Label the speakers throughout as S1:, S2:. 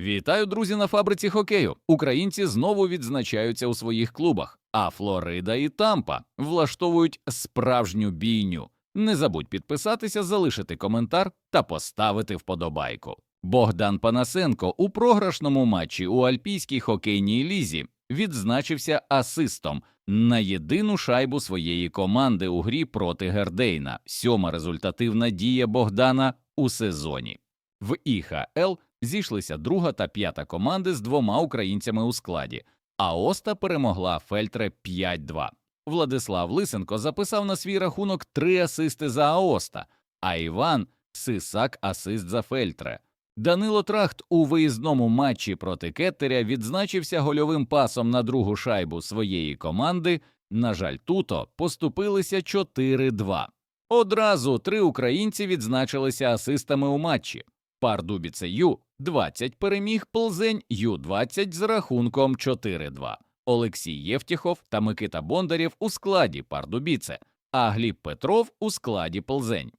S1: Вітаю, друзі, на фабриці хокею. Українці знову відзначаються у своїх клубах, а Флорида і Тампа влаштовують справжню бійню. Не забудь підписатися, залишити коментар та поставити вподобайку. Богдан Панасенко у програшному матчі у Альпійській хокейній лізі відзначився асистом на єдину шайбу своєї команди у грі проти Гердейна. Сьома результативна дія Богдана у сезоні. В ІХЛ зійшлися друга та п'ята команди з двома українцями у складі, а Оста перемогла Фельтре 5-2. Владислав Лисенко записав на свій рахунок три асисти за Аоста, а Іван Сисак асист за Фельтре. Данило Трахт у виїзному матчі проти Кеттеря відзначився гольовим пасом на другу шайбу своєї команди. На жаль, туто поступилися 4-2. Одразу три українці відзначилися асистами у матчі. Пардубіце Ю 20 переміг Плзень Ю 20 з рахунком 4-2. Олексій Євтіхов та Микита Бондарєв у складі Пардубіце, а Гліб Петров у складі Плзень.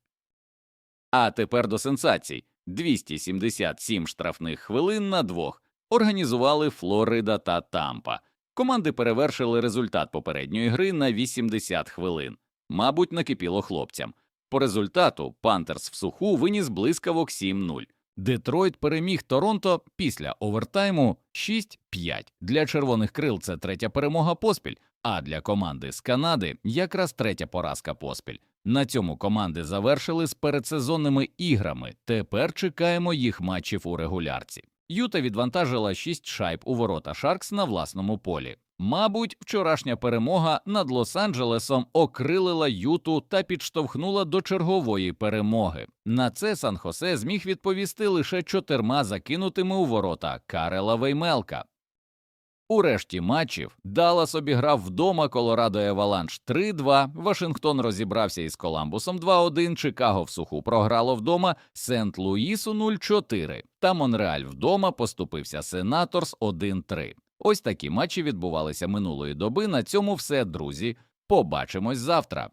S1: А тепер до сенсацій. 277 штрафних хвилин на двох організували Флорида та Тампа. Команди перевершили результат попередньої гри на 80 хвилин. Мабуть, накипіло хлопцям. По результату Пантерс в суху виніс блискавок 7-0. Детройт переміг Торонто після овертайму 6-5. Для червоних крил це третя перемога поспіль, а для команди з Канади якраз третя поразка поспіль. На цьому команди завершили з передсезонними іграми. Тепер чекаємо їх матчів у регулярці. Юта відвантажила 6 шайб у ворота Шаркс на власному полі. Мабуть, вчорашня перемога над Лос-Анджелесом окрилила Юту та підштовхнула до чергової перемоги. На це Сан-Хосе зміг відповісти лише чотирма закинутими у ворота Карела Веймелка. У решті матчів Даллас обіграв вдома Колорадо Еваланш 3-2, Вашингтон розібрався із Коламбусом 2-1, Чикаго в суху програло вдома Сент-Луїсу 0-4, та Монреаль вдома поступився Сенаторс 1-3. Ось такі матчі відбувалися минулої доби. На цьому все, друзі. Побачимось завтра.